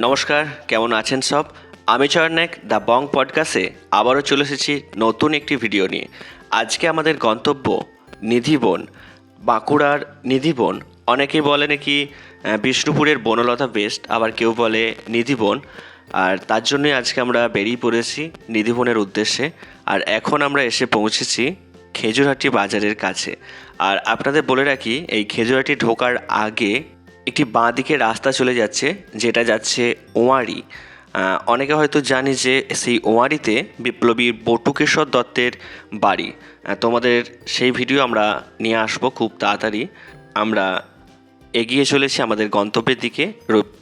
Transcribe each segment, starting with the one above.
নমস্কার, কেমন আছেন সব? আমি চয়নাক, দ্য বং পডকাস্টে আবারও চলে এসেছি নতুন একটি ভিডিও নিয়ে। আজকে আমাদের গন্তব্য নিধিবন বাঁকুড়ার নিধিবন অনেকে বলে নাকি বিষ্ণুপুরের বনলতা বেস্ট, আবার কেউ বলে নিধিবন আর তার জন্যই আজকে আমরা বেরিয়ে পড়েছি নিধিবনের উদ্দেশ্যে। আর এখন আমরা এসে পৌঁছেছি খেজুরহাটি বাজারের কাছে। আর আপনাদের বলে রাখি, এই খেজুরহাটি ঢোকার আগে একটি বাঁ দিকে রাস্তা চলে যাচ্ছে, যেটা যাচ্ছে ওয়ারি। অনেকে হয়তো জানি যে সেই ওয়ারিতে বিপ্লবী বটুকেশ্বর দত্তের বাড়ি। তোমাদের সেই ভিডিও আমরা নিয়ে আসব খুব তাড়াতাড়ি। আমরা এগিয়ে চলেছি আমাদের গন্তব্যের দিকে।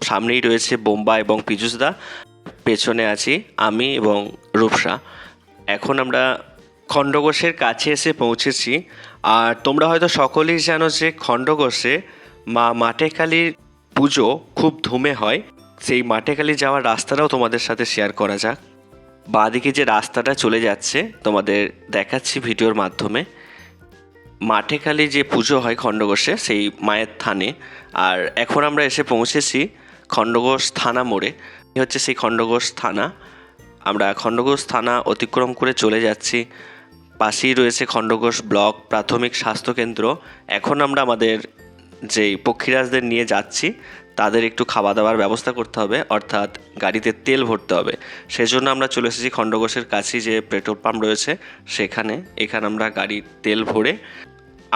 সামনেই রয়েছে বোম্বা এবং পীযুষদা। পেছনে আছি আমি এবং রূপসা। এখন আমরা খণ্ডঘোষের কাছে এসে পৌঁছেছি। আর তোমরা হয়তো সকলেই জানো যে খণ্ডঘোষে মা মাটেকালির পুজো খুব ধুমে হয়। সেই মাটেকালি যাওয়ার রাস্তাটাও তোমাদের সাথে শেয়ার করা যাক। বাঁদিকে যে রাস্তাটা চলে যাচ্ছে, তোমাদের দেখাচ্ছি ভিডিওর মাধ্যমে। মাঠে কালী যে পুজো হয় খণ্ডঘোষে সেই মায়ের থানে। আর এখন আমরা এসে পৌঁছেছি খণ্ডঘোষ থানা মোড়ে। হচ্ছে সেই খণ্ডঘোষ থানা। আমরা খণ্ডঘোষ থানা অতিক্রম করে চলে যাচ্ছি। পাশেই রয়েছে খণ্ডঘোষ ব্লক, প্রাথমিক স্বাস্থ্যকেন্দ্র। এখন আমরা আমাদের যেই পক্ষীরাজদের নিয়ে যাচ্ছি, তাদের একটু খাওয়া দাওয়ার ব্যবস্থা করতে হবে, অর্থাৎ গাড়িতে তেল ভরতে হবে। সেজন্য আমরা চলে এসেছি খণ্ডঘোষের কাছেই যে পেট্রোল পাম্প রয়েছে, সেখানে। এখানে আমরা গাড়ির তেল ভরে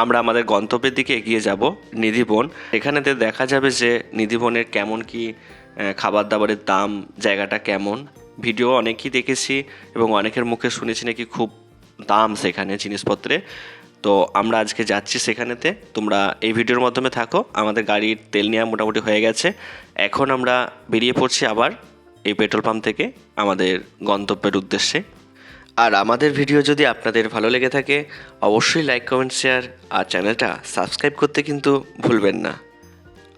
আমরা আমাদের গন্তব্যের দিকে এগিয়ে যাব, নিধিবন। এখানেতে দেখা যাবে যে নিধিবনের কেমন কি খাবার দাবারের দাম, জায়গাটা কেমন। ভিডিও অনেকেই দেখেছি এবং অনেকের মুখে শুনেছি নাকি খুব দাম সেখানে, জিনিসপত্রে। তো আমরা আজকে যাচ্ছি সেখানেতে। তোমরা এই ভিডিওর মাধ্যমে থাকো। আমাদের গাড়ির তেল নেওয়া মোটামুটি হয়ে গেছে। এখন আমরা বেরিয়ে পড়ছি আবার এই পেট্রোল পাম্প থেকে আমাদের গন্তব্যের উদ্দেশ্যে। আর আমাদের ভিডিও যদি আপনাদের ভালো লেগে থাকে, অবশ্যই লাইক কমেন্ট শেয়ার আর চ্যানেলটা সাবস্ক্রাইব করতে কিন্তু ভুলবেন না।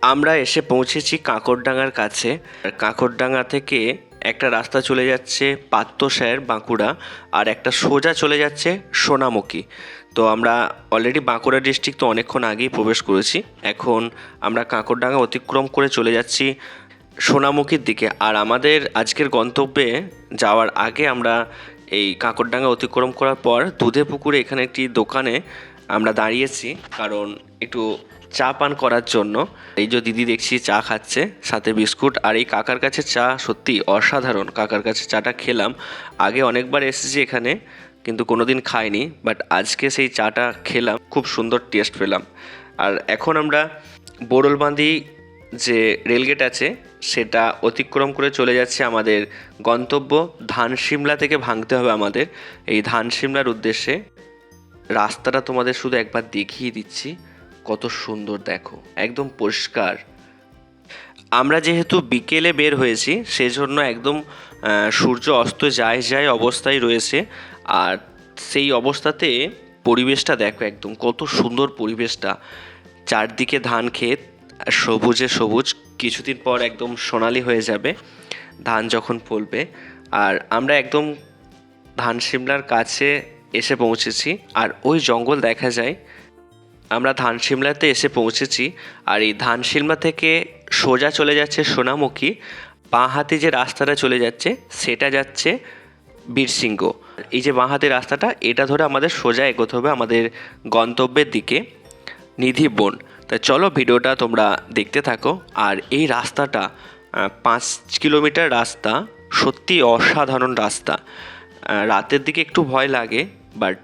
আমরা এসে পৌঁছেছি কাঁকরডাঙ্গার কাছে। আর কাঁকরডাঙ্গা থেকে একটা রাস্তা চলে যাচ্ছে পাত্রসায়ের বাঁকুড়া, আর একটা সোজা চলে যাচ্ছে সোনামুখী। তো আমরা অলরেডি বাঁকুড়া ডিস্ট্রিক্ট তো অনেকক্ষণ আগেই প্রবেশ করেছি। এখন আমরা কাঁকরডাঙ্গা অতিক্রম করে চলে যাচ্ছি সোনামুখীর দিকে। আর আমাদের আজকের গন্তব্যে যাওয়ার আগে আমরা এই কাঁকরডাঙ্গা অতিক্রম করার পর দুধে পুকুরে এখানে একটি দোকানে আমরা দাঁড়িয়েছি। কারণ একটু চা পান করার জন্য। এই যে দিদি দেখছি চা খাচ্ছে, সাথে বিস্কুট। আর এই কাকার কাছে চা সত্যি অসাধারণ। কাকার কাছে চাটা খেলাম। আগে অনেকবার এসেছি এখানে, কিন্তু কোনোদিন খাইনি। বাট আজকে সেই চাটা খেলাম, খুব সুন্দর টেস্ট পেলাম। আর এখন আমরা বোরলবাঁধি যে রেলগেট আছে, সেটা অতিক্রম করে চলে যাচ্ছে আমাদের গন্তব্য। ধান সিমলা থেকে ভাঙতে হবে আমাদের। এই ধান সিমলার উদ্দেশ্যে রাস্তাটা তোমাদের শুধু একবার দেখিয়ে দিচ্ছি। কত সুন্দর দেখো, একদম পরিষ্কার। আমরা যেহেতু বিকেলে বের হয়েছি, সেজন্য একদম সূর্য অস্ত যায় যায় অবস্থায় রয়েছে। আর সেই অবস্থাতে পরিবেশটা দেখো একদম, কত সুন্দর পরিবেশটা। চারদিকে ধান ক্ষেত সবুজে সবুজ, কিছুদিন পর একদম সোনালি হয়ে যাবে, ধান যখন ফলবে। আর আমরা একদম ধান সিমলার কাছে এসে পৌঁছেছি, আর ওই জঙ্গল দেখা যায় আমরা ধানশিমলাতে এসে পৌঁছেছি আর এই ধানশিমলা থেকে সোজা চলে যাচ্ছে সোনামুখী। বাঁ হাতে যে রাস্তাটা চলে যাচ্ছে, সেটা যাচ্ছে বীরসিংহ। এই যে বাঁ হাতের রাস্তাটা, এটা ধরে আমাদের সোজা এগোতে হবে আমাদের গন্তব্যের দিকে, নিধি বন। তা চলো ভিডিওটা তোমরা দেখতে থাকো। আর এই রাস্তাটা পাঁচ কিলোমিটার রাস্তা, সত্যি অসাধারণ রাস্তা। রাতের দিকে একটু ভয় লাগে, বাট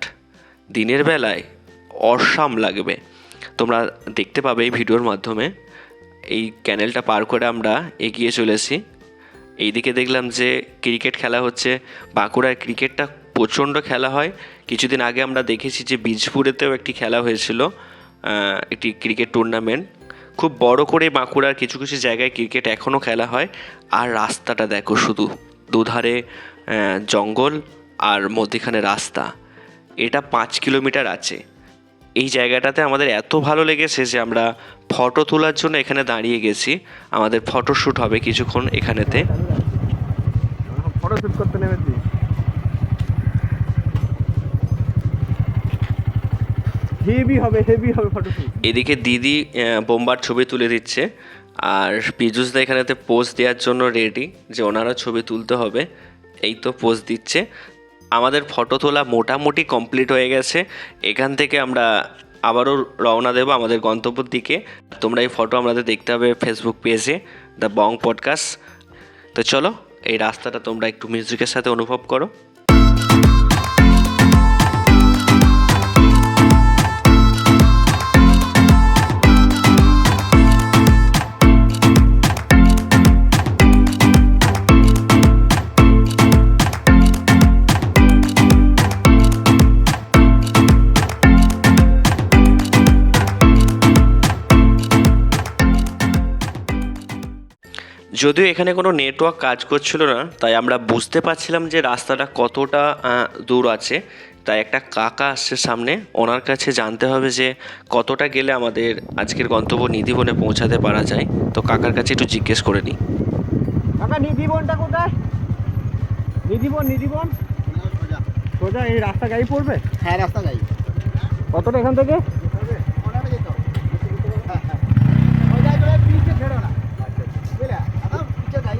দিনের বেলায় অসাম লাগবে। তোমরা দেখতে পাবে এই ভিডিওর মাধ্যমে। এই ক্যানেলটা পার করে আমরা এগিয়ে চলেছি। এইদিকে দেখলাম যে ক্রিকেট খেলা হচ্ছে। বাঁকুড়ার ক্রিকেটটা প্রচণ্ড খেলা হয়। কিছুদিন আগে আমরা দেখেছি যে বীজপুরেতেও একটি খেলা হয়েছিল একটি ক্রিকেট টুর্নামেন্ট খুব বড় করে বাঁকুড়ার কিছু কিছু জায়গায় ক্রিকেট এখনও খেলা হয়। আর রাস্তাটা দেখো শুধু, দুধারে জঙ্গল আর মধ্যেখানে রাস্তা। এটা পাঁচ কিলোমিটার আছে। এই জায়গাটাতে আমাদের এত ভালো লেগেছে যে আমরা ফটো তোলার জন্য এখানে দাঁড়িয়ে গেছি। আমাদের ফটোশ্যুট হবে কিছুক্ষণ এখানেতে। ফটো শুট করতে নেমেছি হেভি হবে হেভি হবে এদিকে দিদি বোম্বার ছবি তুলে দিচ্ছে। আর পীযুষদা এখানেতে পোজ দেওয়ার জন্য রেডি যে ওনারা ছবি তুলতে হবে। এই তো পোজ দিচ্ছে। আমাদের ফটো তোলা মোটামুটি কমপ্লিট হয়ে গেছে। এখান থেকে আমরা আবারও রওনা দেবো আমাদের গন্তব্যের দিকে। তোমরা এই ফটো আমাদের দেখতে হবে ফেসবুক পেজে দ্য বং পডকাস্ট তো চলো, এই রাস্তাটা তোমরা একটু মিউজিকের সাথে অনুভব করো। যদিও এখানে কোনো নেটওয়ার্ক কাজ করছিল না তাই আমরা বুঝতে পারছিলাম যে রাস্তাটা কতটা দূর আছে। তাই একটা কাকা আসছে সামনে ওনার কাছে জানতে হবে যে কতটা গেলে আমাদের আজকের গন্তব্য নিধিবনে পৌঁছাতে পারা যায়। তো কাকার কাছে একটু জিজ্ঞেস করে নিই। কাকা নিধিবনটা কোথায়? নিধিবন নিধিবন? সোজা। এই রাস্তা গাড়ি পড়বে? হ্যাঁ রাস্তা যাই কতটা এখান থেকে ওনারা যেত হ্যাঁ হ্যাঁ ওই যাই তোরা পিছে ছেড়ো না বুঝলে আদাম পিছে যাই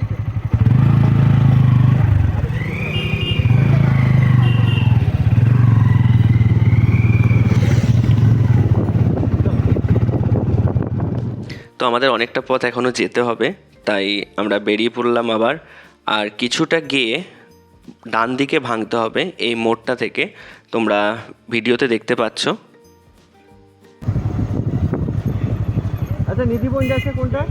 তো আমাদের অনেকটা পথ এখনও যেতে হবে তাই আমরা বেরিয়ে পড়লাম আবার। আর কিছুটা গিয়ে ডান দিকে ভাঙতে হবে এই মোড়টা থেকে তোমরা ভিডিওতে দেখতে পাচ্ছ। আচ্ছা নিধিবন যাচ্ছে কোনটা?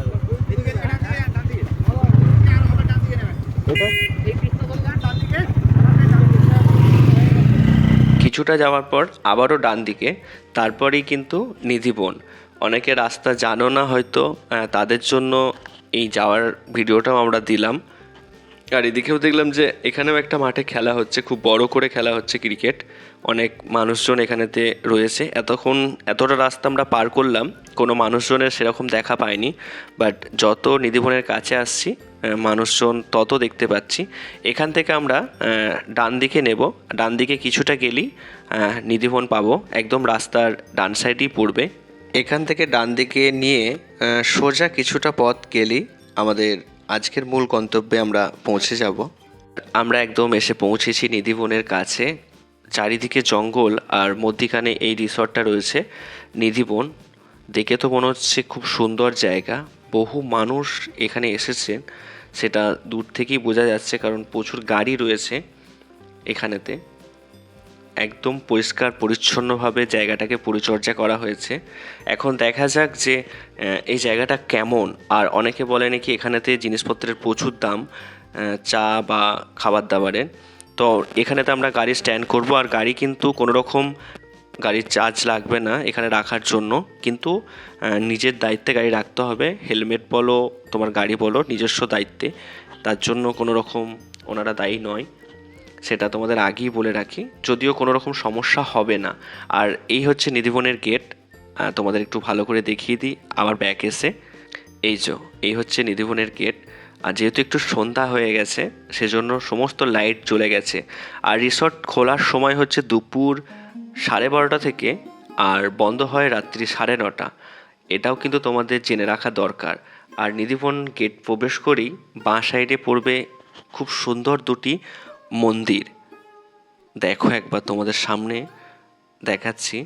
কিছুটা যাওয়ার পর আবারও ডান দিকে তারপরেই কিন্তু নিধিবন অনেকে রাস্তা জানো না হয়তো তাদের জন্য এই যাওয়ার ভিডিওটাও আমরা দিলাম। আর এদিকেও দেখলাম যে এখানেও একটা মাঠে খেলা হচ্ছে, খুব বড় করে খেলা হচ্ছে ক্রিকেট। অনেক মানুষজন এখানেতে রয়েছে। এতক্ষণ এতটা রাস্তা আমরা পার করলাম, কোনো মানুষজনের সেরকম দেখা পাইনি। বাট যত নিধিবনের কাছে আসছি মানুষজন তত দেখতে পাচ্ছি। এখান থেকে আমরা ডান দিকে নেব। ডান দিকে কিছুটা গেলেই নিধিবন পাবো। একদম রাস্তার ডান সাইডেই পড়বে। এখান থেকে ডান দিকে নিয়ে সোজা কিছুটা পথ গেলেই আমাদের আজকের মূল গন্তব্যে আমরা পৌঁছে যাব। আমরা একদম এসে পৌঁছেছি নিধিবনের কাছে। চারিদিকে জঙ্গল আর মধ্যিখানে এই রিসর্টটা রয়েছে, নিধিবন। দেখে তো মনে হচ্ছে খুব সুন্দর জায়গা। বহু মানুষ এখানে এসেছেন সেটা দূর থেকেই বোঝা যাচ্ছে কারণ প্রচুর গাড়ি রয়েছে এখানেতে। একদম পরিষ্কার, পরিচ্ছন্নভাবে জায়গাটাকে পরিচর্যা করা হয়েছে। এখন দেখা যাক যে এই জায়গাটা কেমন। আর অনেকে বলে নাকি এখানেতে জিনিসপত্রের প্রচুর দাম চা বা খাবার দাবারের। তো এখানেতে আমরা গাড়ি স্ট্যান্ড করব, আর গাড়ি কিন্তু কোনো রকম গাড়ির চার্জ লাগবে না এখানে রাখার জন্য। কিন্তু নিজের দায়িত্বে গাড়ি রাখতে হবে। হেলমেট বলো, তোমার গাড়ি বলো, নিজস্ব দায়িত্বে। তার জন্য কোনো রকম ওনারা দায়ী নয়। সেটা তোমাদের আগেই বলে রাখি। যদিও কোনো রকম সমস্যা হবে না। আর এই হচ্ছে নিধিবনের গেট তোমাদের একটু ভালো করে দেখিয়ে দিই আবার ব্যাক এসে। এই যে, এই হচ্ছে নিধিবনের গেট আর যেহেতু একটু সন্ধ্যা হয়ে গেছে, সেজন্য সমস্ত লাইট জ্বলে গেছে। আর রিসর্ট খোলার সময় হচ্ছে দুপুর সাড়ে বারোটা থেকে আর বন্ধ হয় রাত্রি সাড়ে নটা। এটাও কিন্তু তোমাদের জেনে রাখা দরকার। আর নিধিবন গেট প্রবেশ করেই বাঁ সাইডে পড়বে খুব সুন্দর দুটি মন্দির। দেখো একবার তোমাদের সামনে দেখাচ্ছি।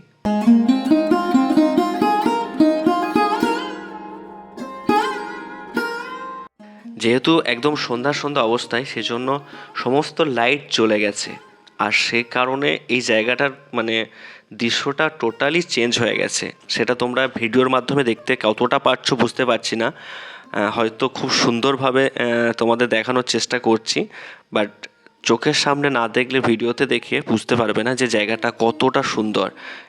যেহেতু একদম সন্ধ্যা সন্ধ্যা অবস্থায়, সেজন্য সমস্ত লাইট জ্বলে গেছে। আর সে কারণে এই জায়গাটার মানে দৃশ্যটা টোটালি চেঞ্জ হয়ে গেছে। সেটা তোমরা ভিডিওর মাধ্যমে দেখতে কতটা পারছ বুঝতে পারছি না। হয়তো খুব সুন্দরভাবে তোমাদের দেখানোর চেষ্টা করছি। বাট চোখের সামনে না দেখলে ভিডিওতে দেখে বুঝতে পারবে না যে জায়গাটা কতটা সুন্দর।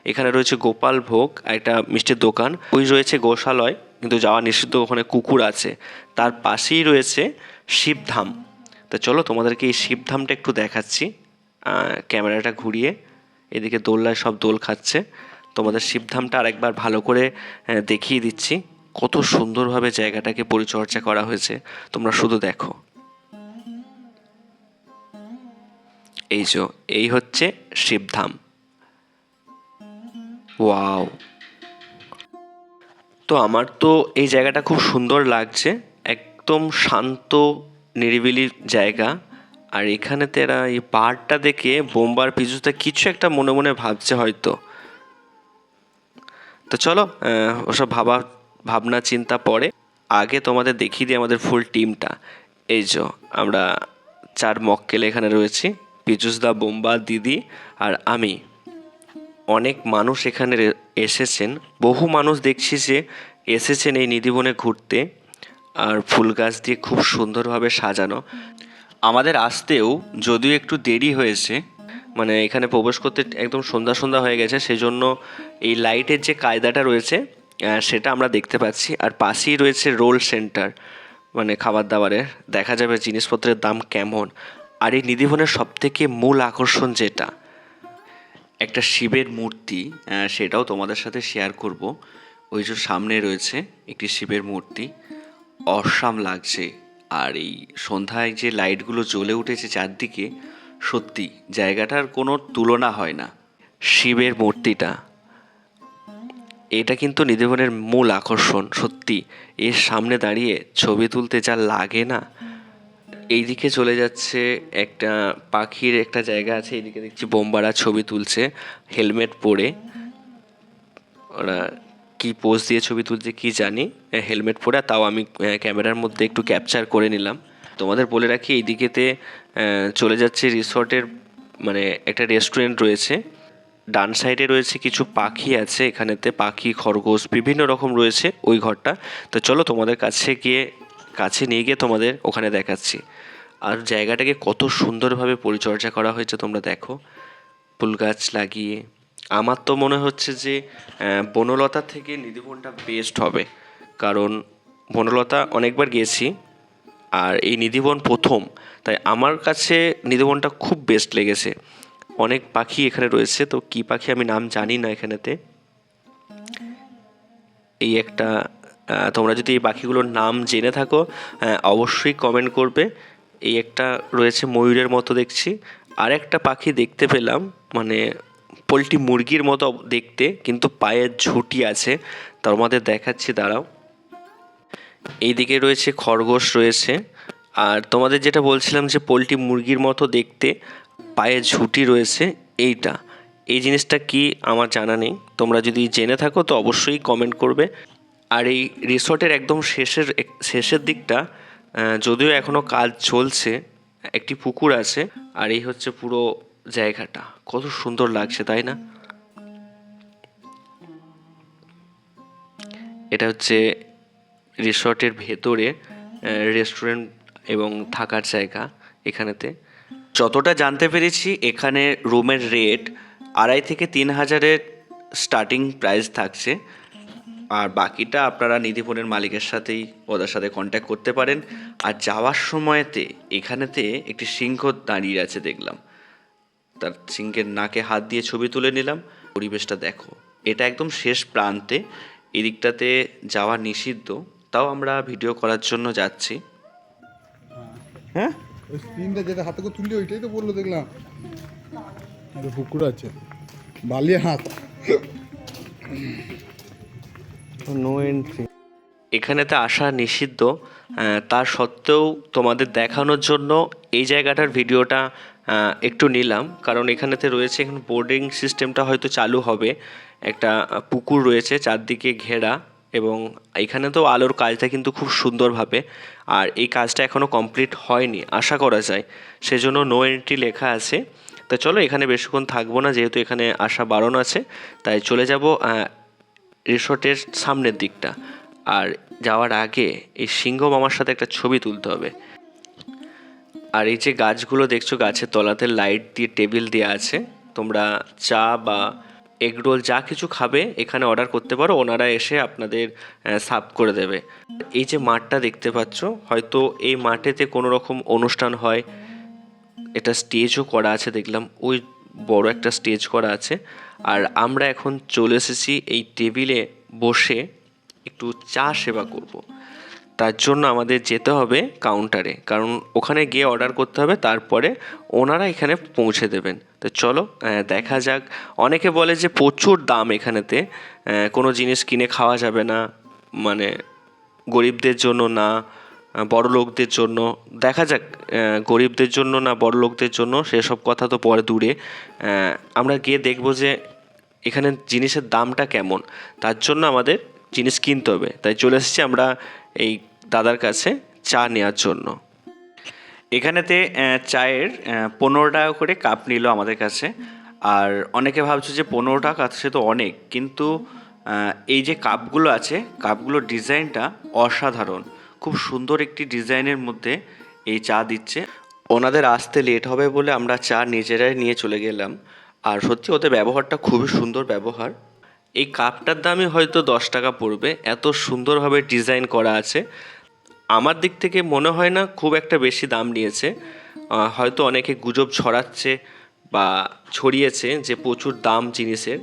এখানে রয়েছে গোপাল ভোগ একটা মিষ্টির দোকান। ওই রয়েছে গোশালয়, কিন্তু যাওয়া নিষিদ্ধ ওখানে কুকুর আছে। তার পাশেই রয়েছে শিবধাম। তা চলো তোমাদেরকে এই শিবধামটা একটু দেখাচ্ছি। ক্যামেরাটা ঘুরিয়ে এদিকে দোলনায় সব দোল খাচ্ছে। তোমাদের শিবধামটা আরেকবার ভালো করে দেখিয়ে দিচ্ছি। কত সুন্দরভাবে জায়গাটাকে পরিচর্যা করা হয়েছে। তোমরা শুধু দেখো। এই যে, এই হচ্ছে শিবধাম। ওয়াও। তো আমার তো এই জায়গাটা খুব সুন্দর লাগছে, একদম শান্ত, নিরিবিলি জায়গা। আর এখানেতে এরা এই পাহাড়টা দেখে বোম্বার পিজুতে কিছু একটা মনে মনে ভাবছে হয়তো। তো চলো ওসব ভাবা, ভাবনা চিন্তা পরে আগে তোমাদের দেখিয়ে দিই আমাদের ফুল টিমটা এই যে, আমরা চার মক্কেল এখানে রয়েছি। পিজুসদা বোম্বা দিদি আর আমি। অনেক মানুষ এখানে এসেছেন। বহু মানুষ দেখছি যে এসেছেন এই নিধিবনে ঘুরতে আর ফুল গাছ দিয়ে খুব সুন্দরভাবে সাজানো। আমাদের আসতেও যদিও একটু দেরি হয়েছে মানে এখানে প্রবেশ করতে একদম সন্ধ্যা সন্ধ্যা হয়ে গেছে, সেজন্য এই লাইটের যে কায়দাটা রয়েছে সেটা আমরা দেখতে পাচ্ছি। আর পাশেই রয়েছে রোল সেন্টার মানে খাবার দাবারের দেখা যাবে জিনিসপত্রের দাম কেমন। আর এই নিধিবনের সবথেকে মূল আকর্ষণ যেটা, একটা শিবের মূর্তি সেটাও তোমাদের সাথে শেয়ার করব। ওই যে সামনে রয়েছে একটি শিবের মূর্তি। অসাম লাগছে। আর এই সন্ধ্যায় যে লাইটগুলো জ্বলে উঠেছে চারদিকে, সত্যি জায়গাটার কোনো তুলনা হয় না। শিবের মূর্তিটা, এটা কিন্তু নিধিবনের মূল আকর্ষণ, সত্যি। এর সামনে দাঁড়িয়ে ছবি তুলতে যা লাগে না এইদিকে চলে যাচ্ছে একটা পাখির একটা জায়গা আছে, এইদিকে দেখছি বোম্বারা ছবি তুলছে, হেলমেট পরে। ওরা কি পোজ দিয়ে ছবি তুলছে কি জানি হেলমেট পরে তাও আমি ক্যামেরার মধ্যে একটু ক্যাপচার করে নিলাম। তোমাদের বলে রাখি, এইদিকেতে চলে যাচ্ছে রিসর্টের মানে একটা রেস্টুরেন্ট রয়েছে। ডান সাইডে রয়েছে কিছু পাখি আছে, এখানেতে পাখি, খরগোশ, বিভিন্ন রকম রয়েছে ওই ঘরটা। তো চলো তোমাদের কাছে গিয়ে, কাছে নিয়ে গিয়ে তোমাদের ওখানে দেখাচ্ছি। আর জায়গাটাকে কত সুন্দরভাবে পরিচর্যা করা হয়েছে তোমরা দেখো। ফুল গাছ লাগিয়ে। আমার তো মনে হচ্ছে যে বনলতা থেকে নিধিবনটা বেস্ট হবে। কারণ বনলতা অনেকবার গেছি আর এই নিধিবন প্রথম। তাই আমার কাছে নিধিবনটা খুব বেস্ট লেগেছে। অনেক পাখি এখানে রয়েছে, তো কী পাখি আমি নাম জানি না এখানেতে। এই একটা তোমরা যদি এই পাখিগুলোর নাম জেনে থাকো অবশ্যই কমেন্ট করবে। এই একটা রয়েছে ময়ূরের মতো দেখছি। আর একটা পাখি দেখতে পেলাম মানে পোলট্রি মুরগির মতো দেখতে, কিন্তু পায়ের ঝুঁটি আছে। তার মধ্যে দেখাচ্ছি, দাঁড়াও। এইদিকে রয়েছে খরগোশ রয়েছে। আর তোমাদের যেটা বলছিলাম যে পোলট্রি মুরগির মতো দেখতে, পায়ে ঝুঁটি রয়েছে, এইটা। এই জিনিসটা কি আমার জানা নেই। তোমরা যদি জেনে থাকো তো অবশ্যই কমেন্ট করবে। আর এই রিসর্টের একদম শেষের শেষের দিকটা যদিও এখনও কাজ চলছে, একটি পুকুর আছে, আর এই হচ্ছে পুরো জায়গাটা। কত সুন্দর লাগছে, তাই না? এটা হচ্ছে রিসর্টের ভেতরে রেস্টুরেন্ট এবং থাকার জায়গা এখানেতে। যতটা জানতে পেরেছি, এখানে রুমের রেট আড়াই থেকে তিন হাজারের স্টার্টিং প্রাইস থাকছে। আর বাকিটা আপনারা নিধিপুরের মালিকের সাথেই ওদের সাথে কন্ট্যাক্ট করতে পারেন। আর যাওয়ার সময়তে এখানেতে একটি সিংহ দাঁড়িয়ে আছে দেখলাম। তার সিংহের নাকে হাত দিয়ে ছবি তুলে নিলাম। পরিবেশটা দেখো এটা একদম শেষ প্রান্তে। এদিকটাতে যাওয়া নিষিদ্ধ তাও আমরা ভিডিও করার জন্য যাচ্ছি। হ্যাঁ? ওই স্ক্রিনটা যেটা হাতে করে তুললি ওইটাই তো বলল দেখলাম। পুকুর আছে বালিয়া হাত নো এন্ট্রি এখানেতে আসা নিষিদ্ধ তা সত্ত্বেও তোমাদের দেখানোর জন্য এই জায়গাটার ভিডিওটা একটু নিলাম। কারণ এখানেতে রয়েছে এখন বোর্ডিং সিস্টেমটা হয়তো চালু হবে। একটা পুকুর রয়েছে চারদিকে ঘেরা এবং এখানে তো আলোর কাজটা কিন্তু খুব সুন্দরভাবে। আর এই কাজটা এখনও কমপ্লিট হয়নি, আশা করা যায়। সেজন্য নো এন্ট্রি লেখা আছে। তা চলো এখানে বেশিক্ষণ থাকব না, যেহেতু এখানে আসা বারণ আছে। তাই চলে যাব রিসোর্টের সামনের দিকটা। আর যাওয়ার আগে এই সিংহ মামার সাথে একটা ছবি তুলতে হবে। আর এই যে গাছগুলো দেখছ, গাছের তলাতে লাইট দিয়ে টেবিল দেওয়া আছে। তোমরা চা বা এগরোল যা কিছু খাবে এখানে অর্ডার করতে পারো, ওনারা এসে আপনাদের সার্ভ করে দেবে। এই যে মাঠটা দেখতে পাচ্ছ, হয়তো এই মাঠেতে কোনো রকম অনুষ্ঠান হয়। এটা স্টেজও করা আছে, দেখলাম। ওই বড় একটা স্টেজ করা আছে। আর আমরা এখন চলে এসেছি এই টেবিলে বসে একটু চা সেবা করব। তার জন্য আমাদের যেতে হবে কাউন্টারে, কারণ ওখানে গিয়ে অর্ডার করতে হবে, তারপরে ওনারা এখানে পৌঁছে দেবেন। তো চলো দেখা যাক। অনেকে বলে যে প্রচুর দাম এখানেতে কোনো জিনিস কিনে খাওয়া যাবে না মানে গরিবদের জন্য না। বড় লোকদের জন্য, দেখা যাক গরিবদের জন্য না বড় লোকদের জন্য, সেসব কথা তো পরে দূরে। আমরা গিয়ে দেখব যে এখানে জিনিসের দামটা কেমন। তার জন্য আমাদের জিনিস কিনতে হবে। তাই চলে এসেছি আমরা এই দাদার কাছে চা নেওয়ার জন্য। এখানেতে চায়ের পনেরো টাকা করে কাপ নিল আমাদের কাছে। আর অনেকে ভাবছে যে পনেরো টাকা সে তো অনেক। কিন্তু এই যে কাপগুলো আছে, কাপগুলোর ডিজাইনটা অসাধারণ। খুব সুন্দর একটি ডিজাইনের মধ্যে এই চা দিচ্ছে। ওনাদের আসতে লেট হবে বলে আমরা চা নিজেরাই নিয়ে চলে গেলাম। আর সত্যি ওদের ব্যবহারটা খুবই সুন্দর ব্যবহার। এই কাপটার দামই হয়তো দশ টাকা পড়বে। এত সুন্দরভাবে ডিজাইন করা আছে। আমার দিক থেকে মনে হয় না খুব একটা বেশি দাম নিয়েছে। হয়তো অনেকে গুজব ছড়াচ্ছে বা ছড়িয়েছে যে প্রচুর দাম জিনিসের।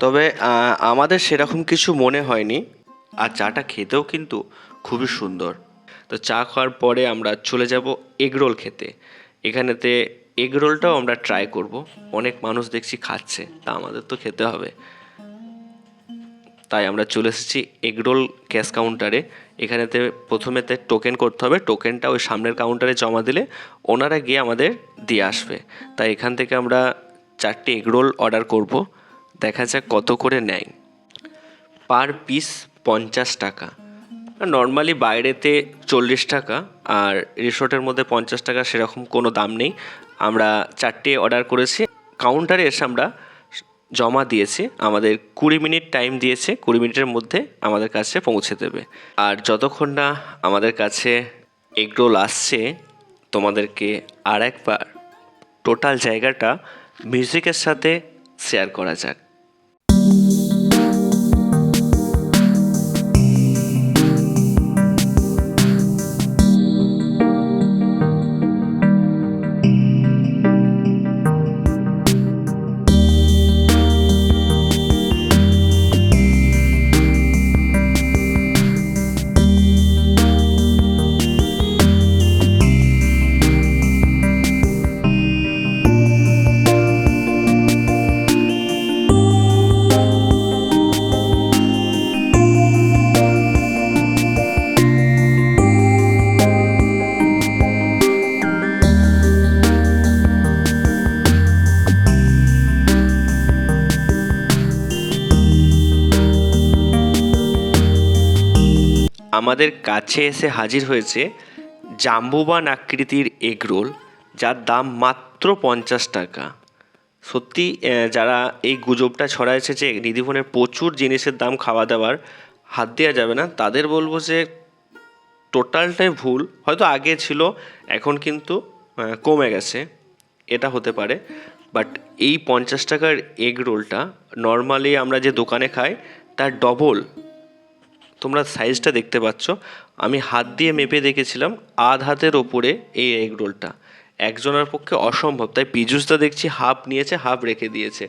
তবে আমাদের সেরকম কিছু মনে হয়নি। আর চাটা খেতেও কিন্তু খুবই সুন্দর। তো চা খাওয়ার পরে আমরা চলে যাব এগরোল খেতে। এখানেতে এগরোলটাও আমরা ট্রাই করব। অনেক মানুষ দেখছি খাচ্ছে, তা আমাদের তো খেতে হবে। তাই আমরা চলে এসেছি এগরোল ক্যাশ কাউন্টারে। এখানেতে প্রথমেতে টোকেন করতে হবে। টোকেনটা ওই সামনের কাউন্টারে জমা দিলে ওনারা গিয়ে আমাদের দিয়ে আসবে। তাই এখান থেকে আমরা চারটি এগরোল অর্ডার করব। দেখা যাক কত করে নেয়। পার পিস পঞ্চাশ টাকা। নর্মালি বাইরেতে চল্লিশ টাকা আর রিসোর্টের মধ্যে পঞ্চাশ টাকা সেরকম কোনো দাম নেই। আমরা চারটে অর্ডার করেছি। কাউন্টারে এসে আমরা জমা দিয়েছি। আমাদের কুড়ি মিনিট টাইম দিয়েছে। কুড়ি মিনিটের মধ্যে আমাদের কাছে পৌঁছে দেবে। আর যতক্ষণ না আমাদের কাছে এগরোল আসছে, তোমাদেরকে আর একবার টোটাল জায়গাটা মিউজিকের সাথে শেয়ার করা যাক। আমাদের কাছে এসে হাজির হয়েছে জাম্বুবান আকৃতির এগরোল যার দাম মাত্র পঞ্চাশ টাকা। সত্যি যারা এই গুজবটা ছড়াইছে যে নিধিবনের প্রচুর জিনিসের দাম খাওয়া দাওয়ার হাত দেওয়া যাবে না, তাদের বলব যে টোটালটাই ভুল। হয়তো আগে ছিল, এখন কিন্তু কমে গেছে। এটা হতে পারে। বাট এই পঞ্চাশ টাকার এগ রোলটা, নর্মালি আমরা যে দোকানে খাই, তার ডবল তোমরা সাইজটা দেখতে পাচ্ছ। আমি হাত দিয়ে মেপে দেখেছিলাম, আধ হাতের ওপরে এই এগ রোলটা একজনের পক্ষে অসম্ভব, তাই পিজুসটা দেখছি হাফ নিয়েছে হাফ রেখে দিয়েছে।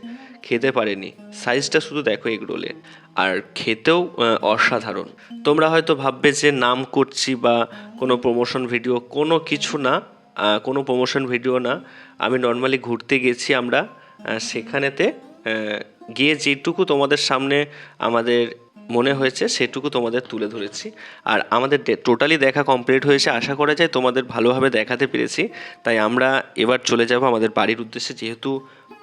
খেতে পারেনি। সাইজটা শুধু দেখো এগ রোলের আর খেতেও অসাধারণ। তোমরা হয়তো ভাববে যে নাম করছি বা কোনো প্রমোশন ভিডিও কোনো কিছু না কোনো প্রমোশন ভিডিও না। আমি নর্মালি ঘুরতে গেছি আমরা সেখানেতে গিয়ে যেটুকু তোমাদের সামনে আমাদের মনে হয়েছে, সেটুকু তোমাদের তুলে ধরেছি। আর আমাদের টোটালি দেখা কমপ্লিট হয়েছে, আশা করা যায় তোমাদের ভালোভাবে দেখাতে পেরেছি। তাই আমরা এবার চলে যাব আমাদের বাড়ির উদ্দেশ্যে, যেহেতু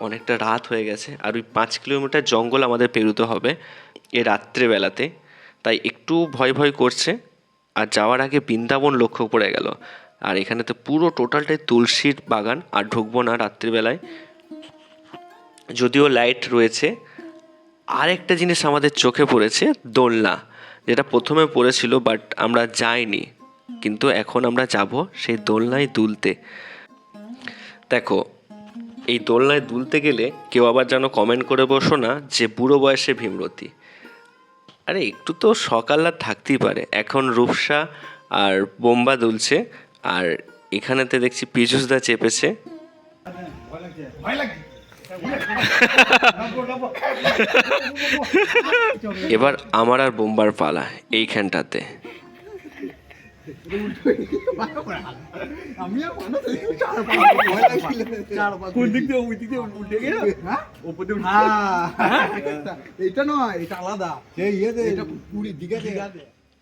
অনেকটা রাত হয়ে গেছে, আর ওই পাঁচ কিলোমিটার জঙ্গল আমাদের পেরোতে হবে এ রাত্রেবেলাতে। তাই একটু ভয় ভয় করছে, আর যাওয়ার আগে বৃন্দাবন লক্ষ্য পড়ে গেল। আর এখানে তো পুরো টোটালটাই তুলসীর বাগান, আর ঢুকবো না রাত্রিবেলায়। যদিও লাইট রয়েছে আরেকটা জিনিস আমাদের চোখে পড়েছে, দোলনা। যেটা প্রথমে পড়েছিল বাট আমরা যাইনি। কিন্তু এখন আমরা যাব সেই দোলনায় দুলতে। দেখো, এই দোলনায় দুলতে গেলে কেউ আবার যেন কমেন্ট করে বসো না যে বুড়ো বয়সে ভীমরতি। আরে, একটু তো সকাল আর থাকতেই পারে। এখন রূপসা আর বোম্বা দুলছে, আর এখানেতে দেখছি পিজুসদা চেপেছে। এবার আমার আর বোম্বার পালা, এইখানটাতে।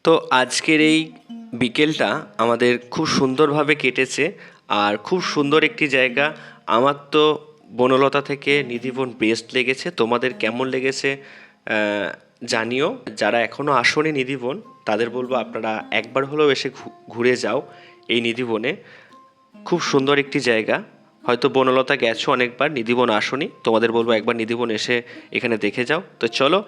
তো আজকের এই বিকেলটা আমাদের খুব সুন্দরভাবে কেটেছে, আর খুব সুন্দর একটি জায়গা। আমার তো বনলতা থেকে নিধিবন বেস্ট লেগেছে। তোমাদের কেমন লেগেছে জানিও। যারা এখনও আসনি নিধিবন, তাদের বলব আপনারা একবার হলেও এসে ঘুরে যাও এই নিধিবনে। খুব সুন্দর একটি জায়গা। হয়তো বনলতা গেছো অনেকবার, নিধিবন আসনি। তোমাদের বলব একবার নিধিবন এসে এখানে দেখে যাও। তো চলো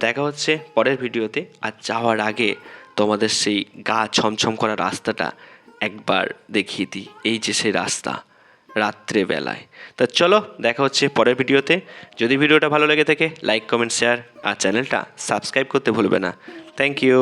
দেখা হচ্ছে পরের ভিডিওতে। আর যাওয়ার আগে তোমাদের সেই গা ছমছম করা রাস্তাটা একবার দেখিয়ে দিই। এই যে সেই রাস্তা। রাত্রে বেলায় তা চলো, দেখা হচ্ছে পরের ভিডিওতে। যদি ভিডিওটা ভালো লেগে থাকে লাইক কমেন্ট শেয়ার আর চ্যানেলটা সাবস্ক্রাইব করতে ভুলবে না। Thank you